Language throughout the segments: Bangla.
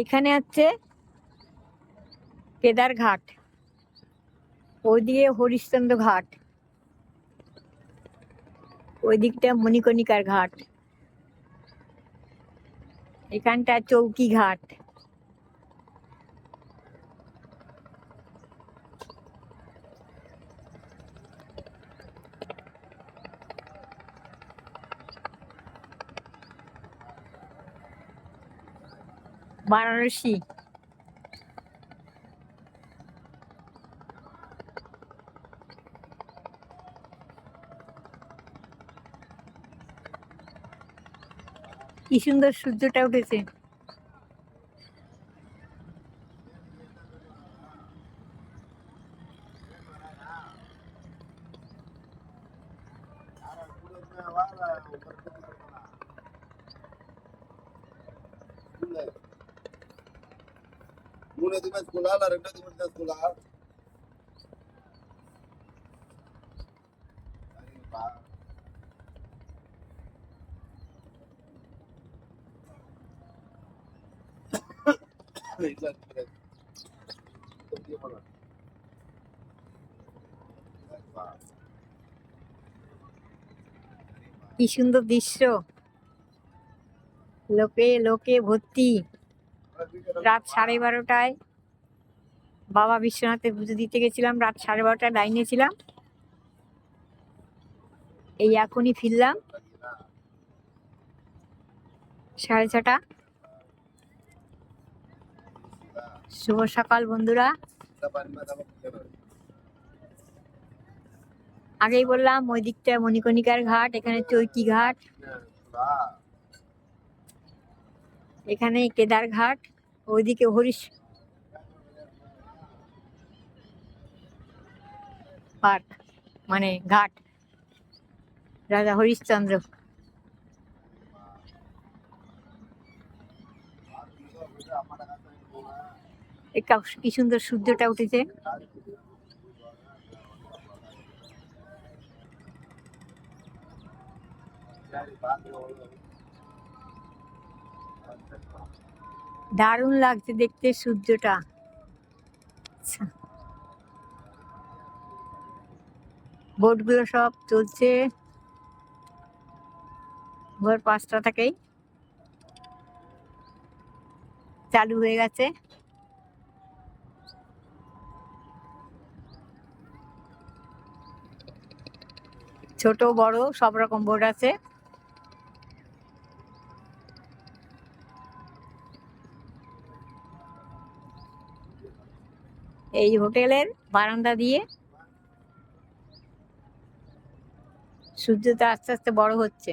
এখানে আছে কেদার ঘাট ওইদিকে হরিশ্চন্দ্র ঘাট ওই দিকটা মণিকণিকার ঘাট। এখানটা চৌকি ঘাট। বারাণসী। কি সুন্দর সূর্যটা উঠেছে Una de más escolar, la regla de কি সুন্দর দৃশ্য। লোকে লোকে ভর্তি। রাত সাড়ে বারোটায় বাবা বিশ্বনাথে পুজো দিতে গেছিলাম, রাত সাড়ে বারোটায় লাইনে ছিলাম। এই এখনই ফিরলাম। সাড়ে ছটা। শুভ সকাল, বন্ধুরা। আগেই বললাম ওই দিকটা মণিকণিকার ঘাট, এখানে চৈকি ঘাট। এখানে কেদার ঘাট, ওইদিকে হরিশ পার্ক মানে ঘাট। রাজা হরিশ্চন্দ্র। কা- সুন্দর সূর্যটা উঠেছে। দারুণ লাগছে দেখতে সূর্যটা। আচ্ছা। বোটগুলো সব চলছে। ভোর পাঁচটা থেকেই। চালু হয়ে গেছে। ছোট, বড়, সব রকম বোর্ড আছে। এই হোটেলের বারান্দা দিয়ে সূর্যটা আস্তে আস্তে বড় হচ্ছে।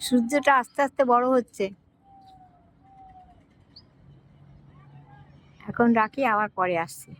সূর্যটা আস্তে আস্তে বড় হচ্ছে। এখন রাখি আবার পরে আসছি।